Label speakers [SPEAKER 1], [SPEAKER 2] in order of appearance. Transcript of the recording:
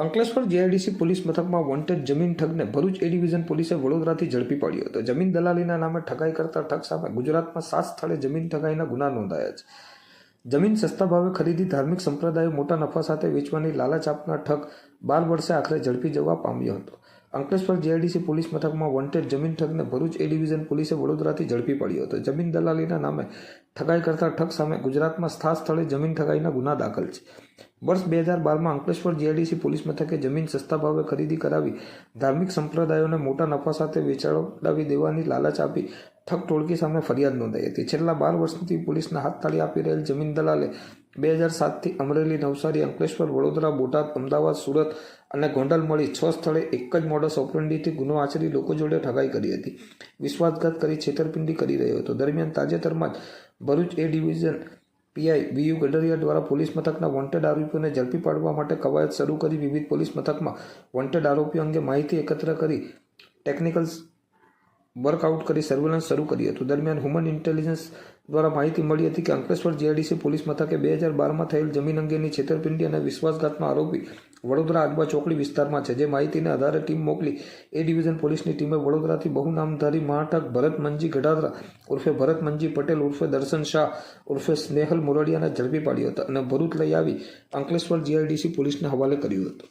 [SPEAKER 1] Ankleshwar GIDC police મથકમાં wanted જમીન ઠગને ભરૂચ એ ડિવિઝન પોલીસે વડોદરાથી ઝડપી પાડ્યો હતો. જમીન દલાલીના નામે ઠગાઈ કરતા ઠગ સામે ગુજરાતમાં સાત સ્થળે જમીન ઠગાઈના ગુના નોંધાયા છે. જમીન સસ્તા ભાવે ખરીદી ધાર્મિક સંપ્રદાયો મોટા નફા સાથે વેચવાની લાલચ આપનાર ઠગ બાર વર્ષે આખરે ઝડપી જવા પામ્યો હતો. અંકલેશ્વર જીઆઈડીસી પોલીસ મથકમાં વોન્ટેડ જમીન ઠગને ભરૂચ એ ડિવિઝન પોલીસે વડોદરાથી ઝડપી પડ્યો હતો. જમીન દલાલીના નામે ઠગાઈ કરતા ઠગ સામે ગુજરાતમાં સ્થા સ્થળે જમીન ઠગાઈના ગુના દાખલ છે. વર્ષ બે હજાર બારમાં અંકલેશ્વર જીઆઈડીસી પોલીસ મથકે જમીન સસ્તા ભાવે ખરીદી કરાવી ધાર્મિક સંપ્રદાયોને મોટા નફા સાથે વેચાડાવી દેવાની લાલચ આપી ઠગ ટોળકી સામે ફરિયાદ નોંધાઈ હતી. છેલ્લા બાર વર્ષથી પોલીસના હાથ તાળી આપી રહેલ જમીન દલાલે બે હજાર સાતથી અમરેલી નવસારી અંકલેશ્વર, વડોદરા, બોટાદ, અમદાવાદ, સુરત અને ગોંડલ મળી છ સ્થળે એક જ મોડસ ઓપરેન્ડીથી ગુનો આચરી લોકો જોડે ઠગાઈ કરી હતી. વિશ્વાસઘાત કરી છેતરપિંડી કરી રહ્યો હતો. દરમિયાન તાજેતરમાં જ Bharuch A division PI B Gadariya દ્વારા પોલીસ મથકના વોન્ટેડ આરોપીઓને ઝડપી પાડવા માટે કવાયત શરૂ કરી વિવિધ પોલીસ મથકમાં વોન્ટેડ આરોપીઓ અંગે માહિતી એકત્ર કરી ટેકનિકલ વર્કઆઉટ કરી સર્વેલન્સ શરૂ કર્યું હતું. દરમિયાન હ્યુમન ઇન્ટેલિજન્સ દ્વારા માહિતી મળી હતી કે અંકલેશ્વર જીઆઈડીસી પોલીસ મથકે બે હજાર બારમાં થયેલ જમીન અંગેની છેતરપિંડી અને વિશ્વાસઘાતમાં આરોપી વડોદરા આજબા ચોકડી વિસ્તારમાં છે. જે માહિતીને આધારે ટીમ મોકલી એ ડિવિઝન પોલીસની ટીમે વડોદરાથી બહુ નામધારી મહાટક ભરત મંજી ગઢાદરા ઉર્ફે ભરત મંજી પટેલ ઉર્ફે દર્શન શાહ ઉર્ફે સ્નેહલ મુરડિયાને ઝડપી પાડ્યો હતો અને ભરૂચ લઈ આવી અંકલેશ્વર જીઆઈડીસી પોલીસને હવાલે કર્યું હતું.